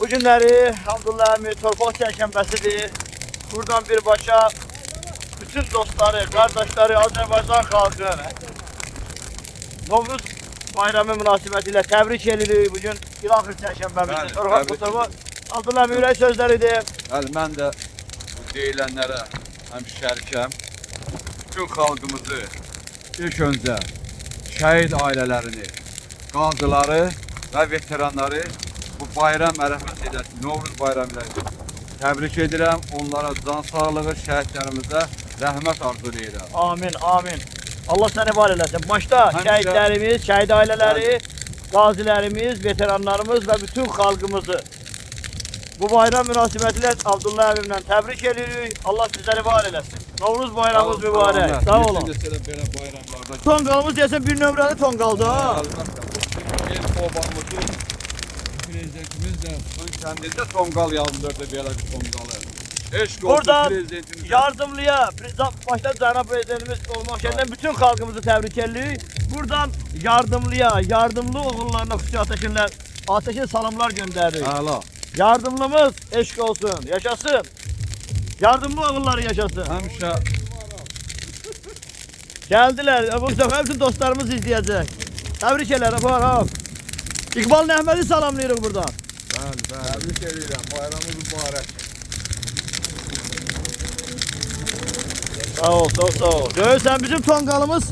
Bu günləri əmi torpaq çərşənbəsidir. Buradan birbaşa bütün dostları, qardaşları, Azərbaycan xalqı Novruz bayramı münasibətilə təbrik edirik. Bu gün bir axır çərşənbəmizdir. Təbrik fotoğrafı. Abdullah ürək sözləridir. Bəli, mən də bu deyilənlərə həm şərikəm. Bütün xalqımızı ilk öncə şəhid ailələrini, qazıları və veteranları bu bayram ərəfəsi ilə Novruz bayramı ilə təbrik edirəm. Onlara can sağlığı, şəhidlərimizə rəhmət arzu edirəm. Amin, amin. Allah səni var eləsin. Başda şəhidlərimiz, şəhid ailələri, qazilərimiz, veteranlarımız və bütün xalqımızı bu bayram münasibətilə Abdullah əmimlə təbrik edirik. Allah sizləri var eləsin. Novruz bayramınız mübarək. Sağ olun. Tonqalımız deyəsən bir nömrəli tonqaldır ha. El obamızın prezidentimiz də son kəndində tonqal yazdırdı belə bir tonqalı. Eşq olsun Buradan prezidentimizə. yardımlıya, başta cənab prezidentimiz olmaq şəkildə bütün xalqımızı təbrik edirik. Buradan yardımlıya, yardımlı oğullarına xüsusi ateşinlər, ateşin salamlar göndəririk. Əla. Yardımlımız eşq olsun, yaşasın. Yardımlı oğulları yaşasın. Həmişə Gəldilər, bu səfər bütün dostlarımız izləyəcək. Təbrik edirəm, var ha. İqbal Nəhmədi salamlayırıq buradan. bəli, bəli. Təbrik edirəm. Bayramınız mübarək. Sağ ol, sağ ol, sağ ol. Görürsən bizim tonqalımız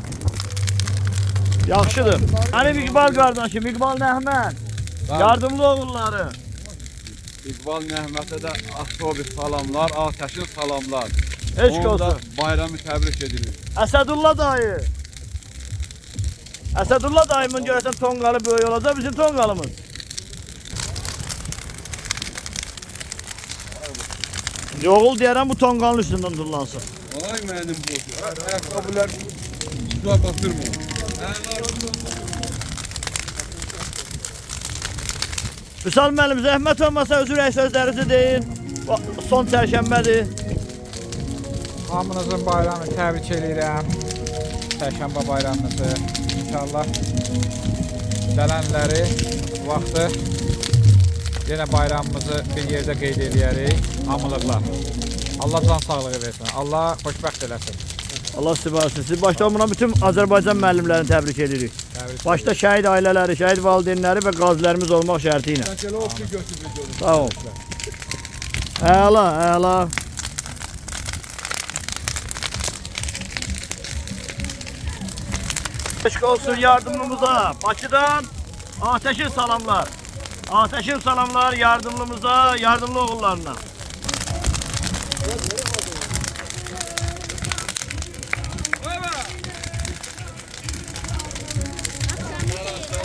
yaxşıdır. Mənim İqbal qardaşım, İqbal Nəhmən. Yardımlı oğulları. İqbal Nəhmətə də avtobus salamlar, atəşin salamlar. Eşq Onu da olsun. bayramı təbrik edirik. Əsədullah dayı. Əsədullah dayımın görəsən tonqalı böyük olacaq bizim tonqalımız. Yoğul deyərəm bu tonqalın üstündən dullansın. Ay mənim bu. Ayaqqabılar suya batırmır. Vüsal müəllim zəhmət olmasa özür ürək sözlərinizi deyin. Son çərşənbədir. Hamınızın bayramını təbrik edirəm. Çərşənbə bayramınızı. İnşallah gələnləri vaxtı yenə bayramımızı bir yerdə qeyd edərik. Hamılıqla. Allah can sağlığı versin. Allah xoşbəxt eləsin. Allah sizi bağışlasın. Siz başda olmadan bütün Azərbaycan müəllimlərini təbrik edirik. Təbrik Başda şəhid ailələri, şəhid valideynləri və qazilərimiz olmaq şərti ilə. Sağ ol. Əla, əla. Eşq olsun yardımlımıza. Bakıdan ateşin salamlar. Ateşin salamlar yardımlımıza, yardımlı oğullarına.